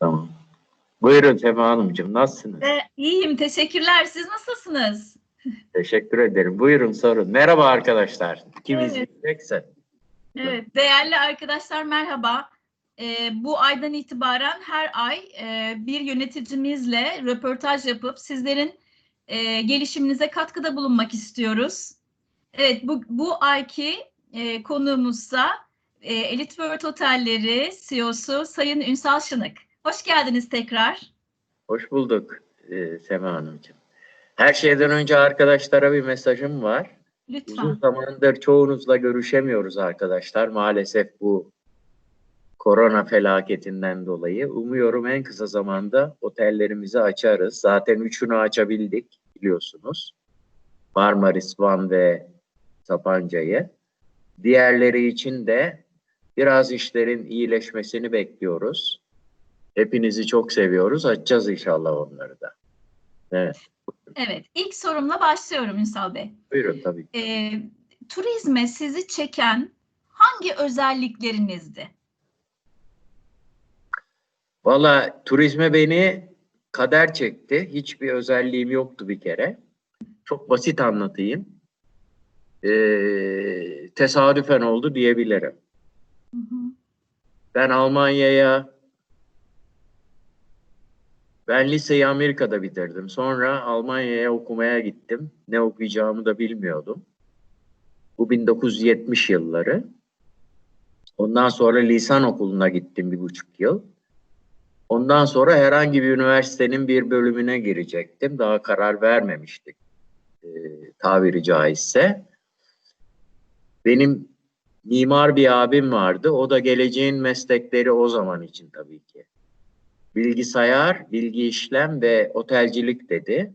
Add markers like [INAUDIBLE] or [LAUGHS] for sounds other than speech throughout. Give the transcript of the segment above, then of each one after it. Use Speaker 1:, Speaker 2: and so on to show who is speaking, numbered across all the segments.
Speaker 1: Tamam. Buyurun Sema Hanımcığım nasılsınız?
Speaker 2: Ee, iyiyim, teşekkürler. Siz nasılsınız?
Speaker 1: Teşekkür ederim. Buyurun sorun. Merhaba arkadaşlar. Kim
Speaker 2: Evet.
Speaker 1: izleyecekse.
Speaker 2: Evet, değerli arkadaşlar merhaba. Ee, bu aydan itibaren her ay e, bir yöneticimizle röportaj yapıp sizlerin e, gelişiminize katkıda bulunmak istiyoruz. Evet, bu, bu ayki e, konuğumuzsa e, Elite World Otelleri CEO'su Sayın Ünsal Şınık. Hoş geldiniz tekrar.
Speaker 1: Hoş bulduk e, Sema Hanımcığım. Her şeyden önce arkadaşlara bir mesajım var. Uzun
Speaker 2: Lütfen.
Speaker 1: zamandır çoğunuzla görüşemiyoruz arkadaşlar. Maalesef bu korona felaketinden dolayı. Umuyorum en kısa zamanda otellerimizi açarız. Zaten üçünü açabildik biliyorsunuz. Marmaris, Van ve Sapanca'yı. Diğerleri için de biraz işlerin iyileşmesini bekliyoruz. Hepinizi çok seviyoruz. Açacağız inşallah onları da. Evet.
Speaker 2: Evet, ilk sorumla başlıyorum Ünsal Bey.
Speaker 1: Buyurun tabii.
Speaker 2: e, turizme sizi çeken hangi özelliklerinizdi?
Speaker 1: Valla turizme beni kader çekti. Hiçbir özelliğim yoktu bir kere. Çok basit anlatayım. Ee, tesadüfen oldu diyebilirim.
Speaker 2: Hı hı.
Speaker 1: Ben Almanya'ya ben liseyi Amerika'da bitirdim. Sonra Almanya'ya okumaya gittim. Ne okuyacağımı da bilmiyordum. Bu 1970 yılları. Ondan sonra lisan okuluna gittim bir buçuk yıl. Ondan sonra herhangi bir üniversitenin bir bölümüne girecektim. Daha karar vermemiştik e, tabiri caizse. Benim mimar bir abim vardı. O da geleceğin meslekleri o zaman için tabii ki. Bilgisayar, bilgi işlem ve otelcilik dedi.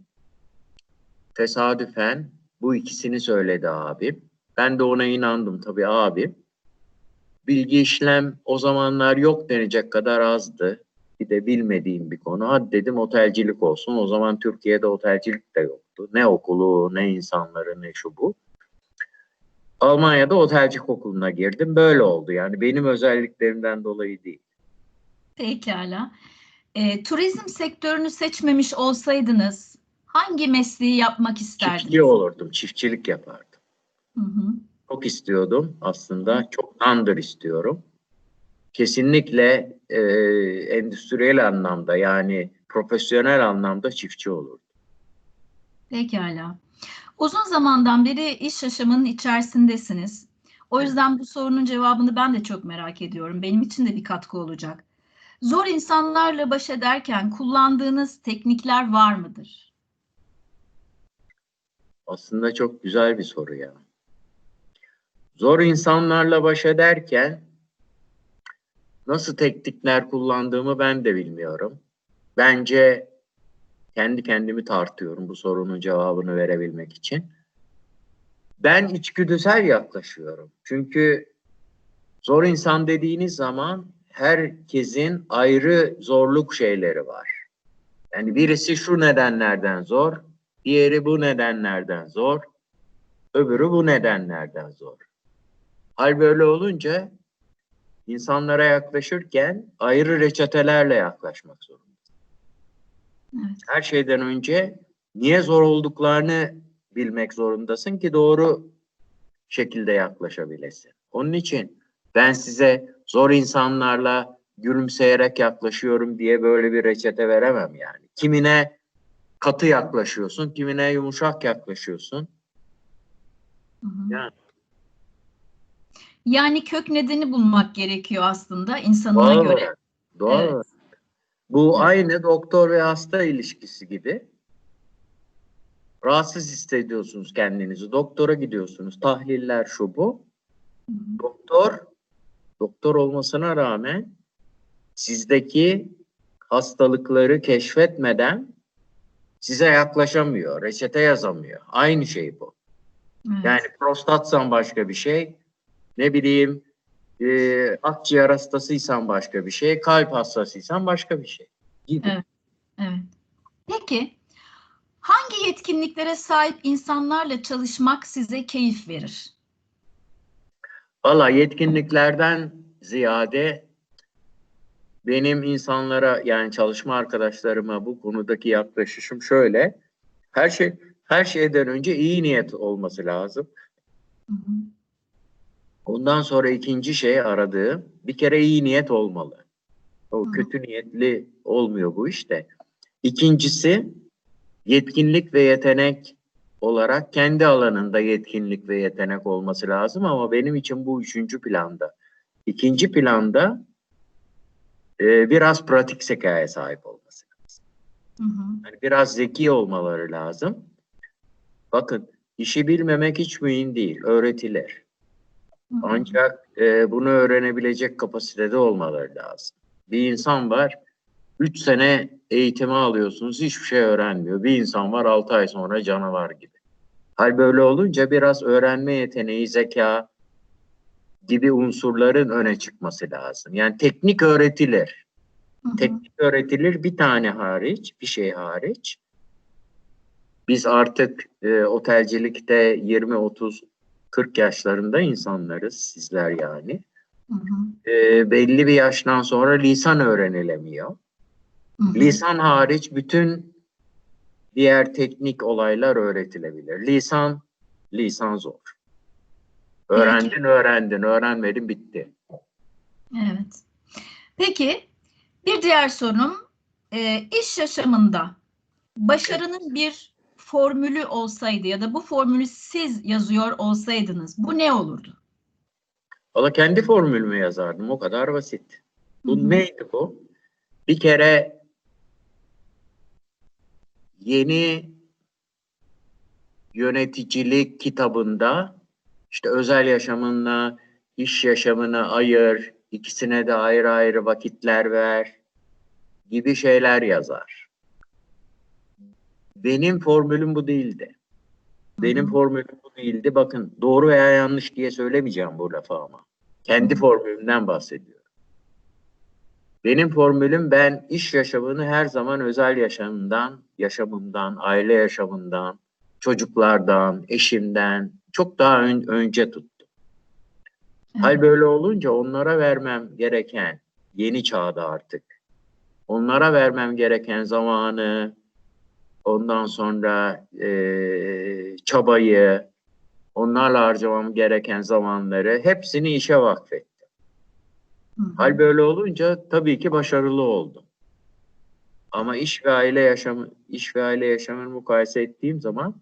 Speaker 1: Tesadüfen bu ikisini söyledi abim. Ben de ona inandım tabii abim. Bilgi işlem o zamanlar yok denecek kadar azdı. Bir de bilmediğim bir konu. Hadi dedim otelcilik olsun. O zaman Türkiye'de otelcilik de yoktu. Ne okulu, ne insanları, ne şu bu. Almanya'da otelcilik okuluna girdim. Böyle oldu yani benim özelliklerimden dolayı değil.
Speaker 2: Pekala. E, turizm sektörünü seçmemiş olsaydınız hangi mesleği yapmak isterdiniz?
Speaker 1: Çiftçi olurdum, çiftçilik yapardım.
Speaker 2: Hı hı.
Speaker 1: Çok istiyordum aslında. Çoktandır istiyorum. Kesinlikle e, endüstriyel anlamda yani profesyonel anlamda çiftçi olurdum.
Speaker 2: Pekala. Uzun zamandan beri iş yaşamının içerisindesiniz. O yüzden bu sorunun cevabını ben de çok merak ediyorum. Benim için de bir katkı olacak. Zor insanlarla baş ederken kullandığınız teknikler var mıdır?
Speaker 1: Aslında çok güzel bir soru ya. Zor insanlarla baş ederken nasıl teknikler kullandığımı ben de bilmiyorum. Bence kendi kendimi tartıyorum bu sorunun cevabını verebilmek için. Ben içgüdüsel yaklaşıyorum. Çünkü zor insan dediğiniz zaman herkesin ayrı zorluk şeyleri var. Yani birisi şu nedenlerden zor, diğeri bu nedenlerden zor, öbürü bu nedenlerden zor. Hal böyle olunca insanlara yaklaşırken ayrı reçetelerle yaklaşmak zorunda.
Speaker 2: Evet.
Speaker 1: Her şeyden önce niye zor olduklarını bilmek zorundasın ki doğru şekilde yaklaşabilesin. Onun için ben size zor insanlarla gülümseyerek yaklaşıyorum diye böyle bir reçete veremem yani. Kimine katı yaklaşıyorsun, kimine yumuşak yaklaşıyorsun.
Speaker 2: Hı hı.
Speaker 1: Yani.
Speaker 2: Yani kök nedeni bulmak gerekiyor aslında insanına
Speaker 1: Doğal
Speaker 2: göre.
Speaker 1: doğal
Speaker 2: Evet.
Speaker 1: Bu
Speaker 2: Evet.
Speaker 1: aynı doktor ve hasta ilişkisi gibi. Rahatsız hissediyorsunuz kendinizi. Doktora gidiyorsunuz. Tahliller şu bu. Doktor, doktor olmasına rağmen sizdeki hastalıkları keşfetmeden size yaklaşamıyor. Reçete yazamıyor. Aynı şey bu.
Speaker 2: Evet.
Speaker 1: Yani prostatsan başka bir şey. Ne bileyim e, akciğer hastasıysan başka bir şey. Kalp hastasıysan başka bir şey. Gibi.
Speaker 2: Evet. Evet. Peki hangi yetkinliklere sahip insanlarla çalışmak size keyif verir?
Speaker 1: Valla yetkinliklerden ziyade benim insanlara yani çalışma arkadaşlarıma bu konudaki yaklaşışım şöyle. Her şey her şeyden önce iyi niyet olması lazım.
Speaker 2: Hı hı.
Speaker 1: Ondan sonra ikinci şey aradığım bir kere iyi niyet olmalı. O
Speaker 2: Hı.
Speaker 1: kötü niyetli olmuyor bu işte. İkincisi yetkinlik ve yetenek olarak kendi alanında yetkinlik ve yetenek olması lazım ama benim için bu üçüncü planda. İkinci planda e, biraz pratik zekaya sahip olması lazım.
Speaker 2: Hı hı.
Speaker 1: Yani biraz zeki olmaları lazım. Bakın işi bilmemek hiç mühim değil, öğretilir.
Speaker 2: Hı hı.
Speaker 1: Ancak e, bunu öğrenebilecek kapasitede olmaları lazım. Bir insan var, 3 sene eğitimi alıyorsunuz, hiçbir şey öğrenmiyor. Bir insan var 6 ay sonra canavar gibi. Hal böyle olunca biraz öğrenme yeteneği, zeka gibi unsurların öne çıkması lazım. Yani teknik öğretilir.
Speaker 2: Hı hı.
Speaker 1: Teknik öğretilir bir tane hariç, bir şey hariç. Biz artık e, otelcilikte 20, 30, 40 yaşlarında insanlarız, sizler yani.
Speaker 2: Hı hı.
Speaker 1: E, belli bir yaştan sonra lisan öğrenilemiyor.
Speaker 2: Hı hı.
Speaker 1: Lisan hariç bütün diğer teknik olaylar öğretilebilir. Lisan, lisan zor. Öğrendin, öğrendin, öğrenmedin, bitti.
Speaker 2: Evet. Peki bir diğer sorum e, iş yaşamında başarının bir formülü olsaydı ya da bu formülü siz yazıyor olsaydınız bu ne olurdu?
Speaker 1: Valla kendi formülümü yazardım, o kadar basit. Bu
Speaker 2: Hı hı.
Speaker 1: neydi bu? Bir kere yeni yöneticilik kitabında işte özel yaşamınla iş yaşamını ayır, ikisine de ayrı ayrı vakitler ver gibi şeyler yazar. Benim formülüm bu değildi. Benim formülüm bu değildi. Bakın doğru veya yanlış diye söylemeyeceğim bu lafı ama. Kendi formülümden bahsediyorum. Benim formülüm ben iş yaşamını her zaman özel yaşamından, yaşamımdan, aile yaşamından, çocuklardan, eşimden çok daha ön- önce tuttum. Hal
Speaker 2: Evet.
Speaker 1: böyle olunca onlara vermem gereken yeni çağda artık. Onlara vermem gereken zamanı, ondan sonra eee, çabayı, onlarla harcamam gereken zamanları hepsini işe vakfettim.
Speaker 2: Hı hı.
Speaker 1: Hal böyle olunca tabii ki başarılı oldum. Ama iş ve aile yaşamı, iş ve aile yaşamını mukayese ettiğim zaman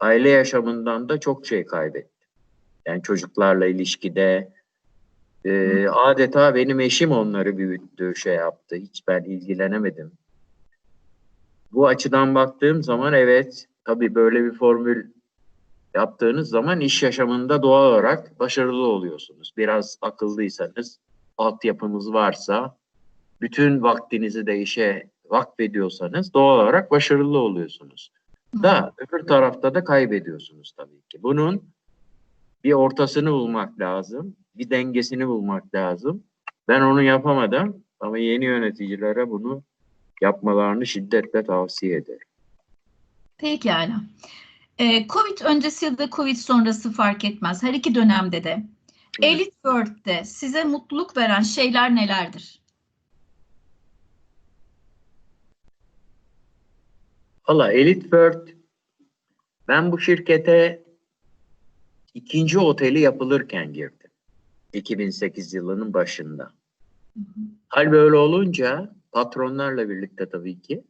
Speaker 1: aile yaşamından da çok şey kaybettim. Yani çocuklarla ilişkide e, adeta benim eşim onları büyüttü, şey yaptı. Hiç ben ilgilenemedim. Bu açıdan baktığım zaman evet, tabii böyle bir formül yaptığınız zaman iş yaşamında doğal olarak başarılı oluyorsunuz. Biraz akıllıysanız, altyapınız varsa, bütün vaktinizi de işe vakfediyorsanız doğal olarak başarılı oluyorsunuz. Da öbür tarafta da kaybediyorsunuz tabii ki. Bunun bir ortasını bulmak lazım, bir dengesini bulmak lazım. Ben onu yapamadım ama yeni yöneticilere bunu yapmalarını şiddetle tavsiye ederim.
Speaker 2: Pekala. Ee, Covid öncesi ya da Covid sonrası fark etmez. Her iki dönemde de Elite World'de size mutluluk veren şeyler nelerdir?
Speaker 1: Valla Elite World ben bu şirkete ikinci oteli yapılırken girdim. 2008 yılının başında.
Speaker 2: Hı hı.
Speaker 1: Hal böyle olunca patronlarla birlikte tabii ki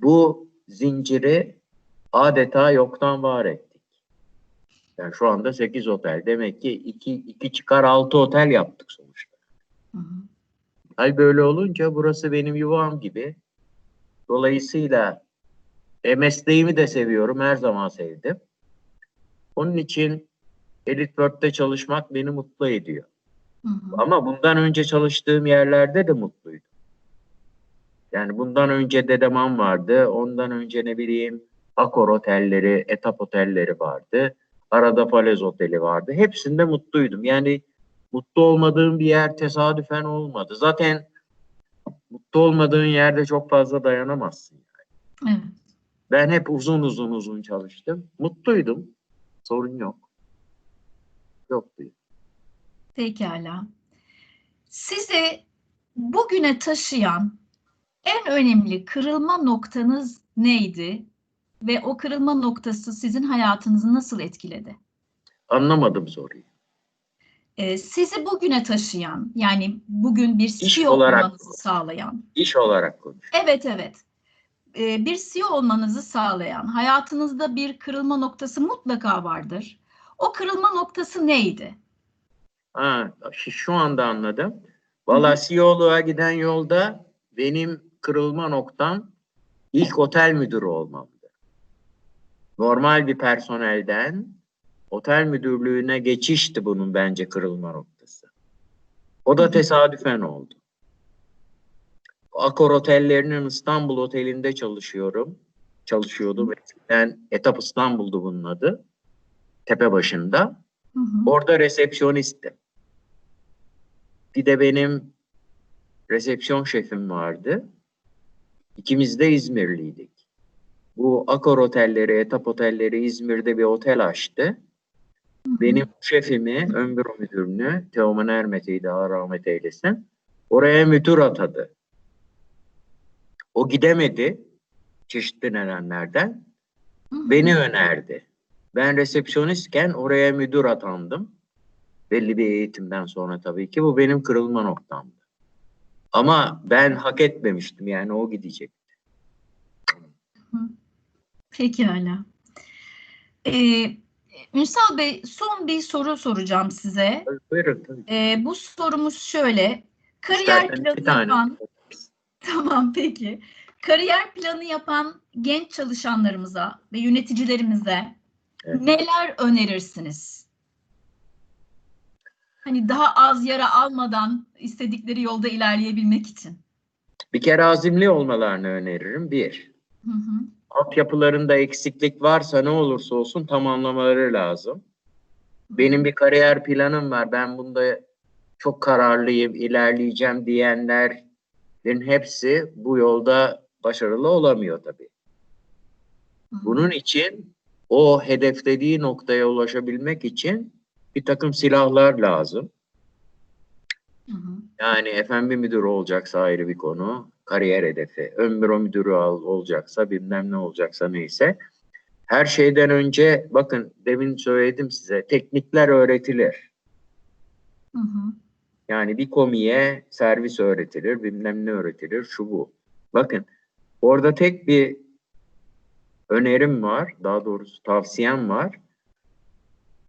Speaker 1: bu zinciri adeta yoktan var ettik. Yani şu anda 8 otel. Demek ki 2, 2 çıkar 6 otel yaptık sonuçta.
Speaker 2: Hı hı.
Speaker 1: Hal böyle olunca burası benim yuvam gibi. Dolayısıyla e, mesleğimi de seviyorum. Her zaman sevdim. Onun için Elite World'de çalışmak beni mutlu ediyor.
Speaker 2: Hı hı.
Speaker 1: Ama bundan önce çalıştığım yerlerde de mutluydum. Yani bundan önce Dedeman vardı. Ondan önce ne bileyim Akor otelleri, Etap otelleri vardı. Arada Falez Oteli vardı. Hepsinde mutluydum. Yani mutlu olmadığım bir yer tesadüfen olmadı. Zaten mutlu olmadığın yerde çok fazla dayanamazsın.
Speaker 2: Evet.
Speaker 1: Ben hep uzun uzun uzun çalıştım. Mutluydum. Sorun yok. Yoktu.
Speaker 2: Pekala. Size bugüne taşıyan en önemli kırılma noktanız neydi? Ve o kırılma noktası sizin hayatınızı nasıl etkiledi?
Speaker 1: Anlamadım soruyu.
Speaker 2: Ee, sizi bugüne taşıyan, yani bugün bir
Speaker 1: İş
Speaker 2: CEO
Speaker 1: olarak
Speaker 2: olmanızı
Speaker 1: mı?
Speaker 2: sağlayan,
Speaker 1: İş olarak konuş.
Speaker 2: evet evet, Ee, bir CEO olmanızı sağlayan, hayatınızda bir kırılma noktası mutlaka vardır. O kırılma noktası neydi?
Speaker 1: Ha, şu anda anladım. Valla CEO'luğa giden yolda benim kırılma noktam ilk otel müdürü olmamdı. Normal bir personelden otel müdürlüğüne geçişti bunun bence kırılma noktası. O da tesadüfen oldu. Akor otellerinin İstanbul otelinde çalışıyorum. Çalışıyordum. Eskiden Etap İstanbul'du bunun adı. Tepe başında.
Speaker 2: Hı hı.
Speaker 1: Orada resepsiyonisttim. Bir de benim resepsiyon şefim vardı. İkimiz de İzmirliydik. Bu Akor otelleri, Etap otelleri İzmir'de bir otel açtı. Benim şefimi, ön büro müdürünü, Teoman Ermet'i daha rahmet eylesin, oraya müdür atadı. O gidemedi çeşitli nedenlerden. Beni önerdi. Ben resepsiyonistken oraya müdür atandım. Belli bir eğitimden sonra tabii ki. Bu benim kırılma noktamdı. Ama ben hak etmemiştim. Yani o gidecek.
Speaker 2: Pekala. Ee, Ünsal Bey son bir soru soracağım size.
Speaker 1: Buyurun tabii.
Speaker 2: Ee, bu sorumuz şöyle. Kariyer planı
Speaker 1: tane.
Speaker 2: yapan, [LAUGHS] tamam peki. Kariyer planı yapan genç çalışanlarımıza ve yöneticilerimize
Speaker 1: Evet.
Speaker 2: neler önerirsiniz? Hani daha az yara almadan istedikleri yolda ilerleyebilmek için.
Speaker 1: Bir kere azimli olmalarını öneririm. Bir.
Speaker 2: Hı hı.
Speaker 1: Altyapılarında eksiklik varsa ne olursa olsun tamamlamaları lazım. Benim bir kariyer planım var. Ben bunda çok kararlıyım, ilerleyeceğim diyenlerin hepsi bu yolda başarılı olamıyor tabii. Bunun için o hedeflediği noktaya ulaşabilmek için bir takım silahlar lazım.
Speaker 2: Hı hı.
Speaker 1: Yani FMB müdürü olacaksa ayrı bir konu. Kariyer hedefi. Ön büro müdürü al- olacaksa bilmem ne olacaksa neyse. Her şeyden önce bakın demin söyledim size teknikler öğretilir.
Speaker 2: Hı hı.
Speaker 1: Yani bir komiye servis öğretilir, bilmem ne öğretilir, şu bu. Bakın orada tek bir önerim var, daha doğrusu tavsiyem var.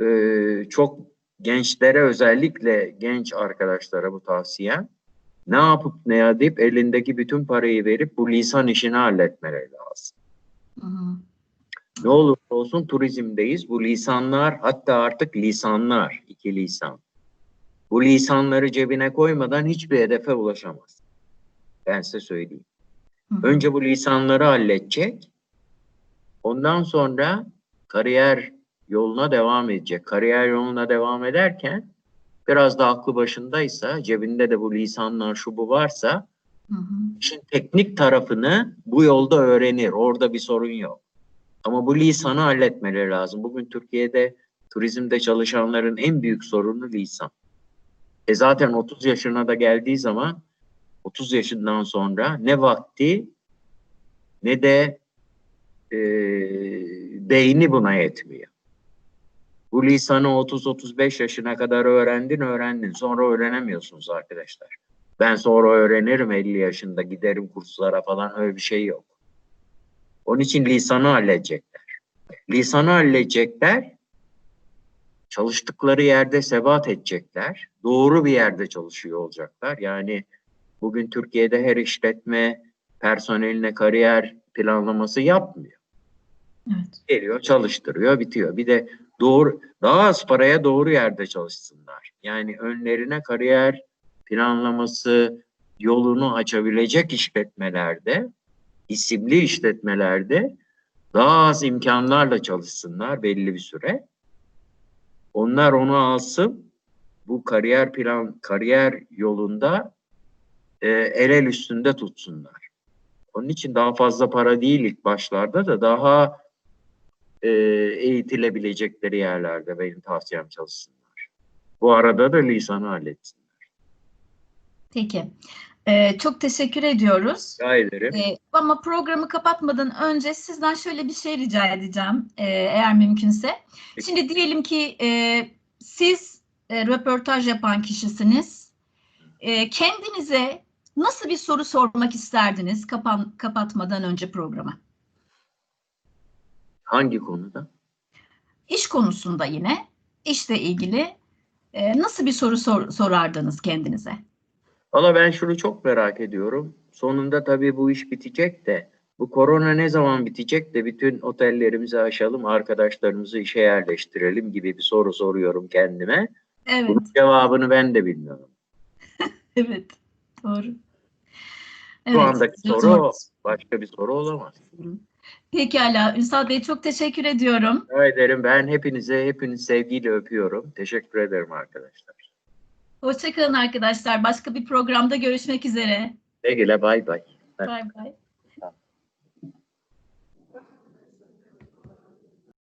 Speaker 1: Ee, çok gençlere özellikle genç arkadaşlara bu tavsiyem. Ne yapıp ne edip elindeki bütün parayı verip bu lisan işini halletmeleri lazım.
Speaker 2: Hı hı.
Speaker 1: Ne olursa olsun turizmdeyiz. Bu lisanlar hatta artık lisanlar, iki lisan. Bu lisanları cebine koymadan hiçbir hedefe ulaşamaz. Ben size söyleyeyim.
Speaker 2: Hı hı.
Speaker 1: Önce bu lisanları halledecek. Ondan sonra kariyer yoluna devam edecek. Kariyer yoluna devam ederken biraz da aklı başındaysa, cebinde de bu lisanlar şu bu varsa
Speaker 2: Hı hı.
Speaker 1: işin teknik tarafını bu yolda öğrenir. Orada bir sorun yok. Ama bu lisanı halletmeleri lazım. Bugün Türkiye'de turizmde çalışanların en büyük sorunu lisan. E zaten 30 yaşına da geldiği zaman 30 yaşından sonra ne vakti ne de e, beyni buna yetmiyor. Bu lisanı 30-35 yaşına kadar öğrendin öğrendin. Sonra öğrenemiyorsunuz arkadaşlar. Ben sonra öğrenirim 50 yaşında giderim kurslara falan öyle bir şey yok. Onun için lisanı halledecekler. Lisanı halledecekler. Çalıştıkları yerde sebat edecekler. Doğru bir yerde çalışıyor olacaklar. Yani bugün Türkiye'de her işletme personeline kariyer planlaması yapmıyor.
Speaker 2: Evet.
Speaker 1: Geliyor, çalıştırıyor, bitiyor. Bir de doğru daha az paraya doğru yerde çalışsınlar. Yani önlerine kariyer planlaması yolunu açabilecek işletmelerde, isimli işletmelerde daha az imkanlarla çalışsınlar belli bir süre. Onlar onu alsın, bu kariyer plan, kariyer yolunda e, el el üstünde tutsunlar. Onun için daha fazla para değil ilk başlarda da daha e, eğitilebilecekleri yerlerde benim tavsiyem çalışsınlar. Bu arada da lisanı halletsinler.
Speaker 2: Peki. Ee, çok teşekkür ediyoruz.
Speaker 1: Rica ederim.
Speaker 2: Ee, ama programı kapatmadan önce sizden şöyle bir şey rica edeceğim e, eğer mümkünse.
Speaker 1: Peki.
Speaker 2: Şimdi diyelim ki e, siz e, röportaj yapan kişisiniz. E, kendinize nasıl bir soru sormak isterdiniz kapan, kapatmadan önce programa?
Speaker 1: Hangi konuda?
Speaker 2: İş konusunda yine, işle ilgili e, nasıl bir soru sor- sorardınız kendinize?
Speaker 1: Valla ben şunu çok merak ediyorum. Sonunda tabii bu iş bitecek de bu korona ne zaman bitecek de bütün otellerimizi açalım, arkadaşlarımızı işe yerleştirelim gibi bir soru soruyorum kendime.
Speaker 2: Evet,
Speaker 1: Bunun cevabını ben de bilmiyorum. [LAUGHS]
Speaker 2: evet, doğru.
Speaker 1: Şu andaki soru. Başka bir soru olamaz.
Speaker 2: Pekala, Ünsal Bey çok teşekkür ediyorum.
Speaker 1: Rica ederim. Ben hepinize, hepiniz sevgiyle öpüyorum. Teşekkür ederim arkadaşlar.
Speaker 2: Hoşçakalın arkadaşlar. Başka bir programda görüşmek üzere.
Speaker 1: Sevgiyle bay bay.
Speaker 2: Bay bay.